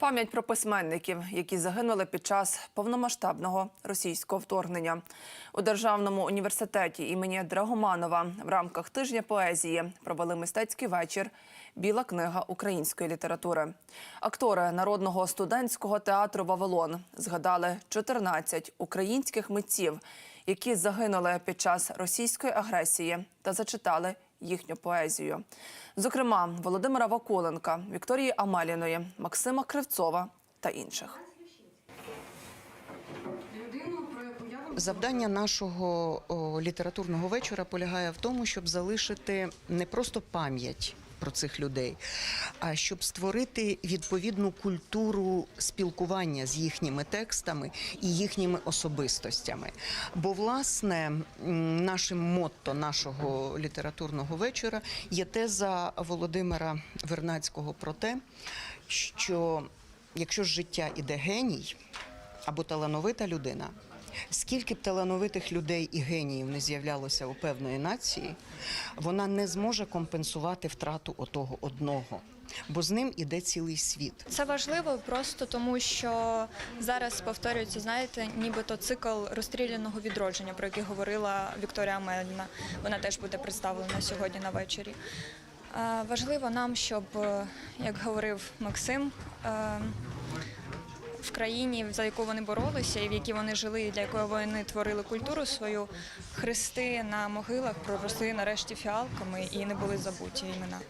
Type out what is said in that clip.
Пам'ять про письменників, які загинули під час повномасштабного російського вторгнення у державному університеті імені Драгоманова в рамках тижня поезії провели мистецький вечір Біла книга української літератури. Актори народного студентського театру Вавилон згадали 14 українських митців, які загинули під час російської агресії та зачитали їхню поезію. Зокрема, Володимира Ваколенка, Вікторії Амаліної, Максима Кривцова та інших. Завдання нашого літературного вечора полягає в тому, щоб залишити не просто пам'ять про цих людей, а щоб створити відповідну культуру спілкування з їхніми текстами і їхніми особистостями. Бо, власне, нашим мотто нашого літературного вечора є теза Володимира Вернацького про те, що якщо життя іде геній або талановита людина. Скільки б талановитих людей і геніїв не з'являлося у певної нації, вона не зможе компенсувати втрату отого одного, бо з ним іде цілий світ. Це важливо просто тому, що зараз повторюється, знаєте, нібито цикл розстріляного відродження, про який говорила Вікторія Амельна. Вона теж буде представлена сьогодні на вечорі. Е, Важливо нам, щоб, е, як говорив Максим, е, в країні, за яку вони боролися і в якій вони жили, і для якої вони творили культуру свою, хрести на могилах проросли нарешті фіалками і не були забуті імена.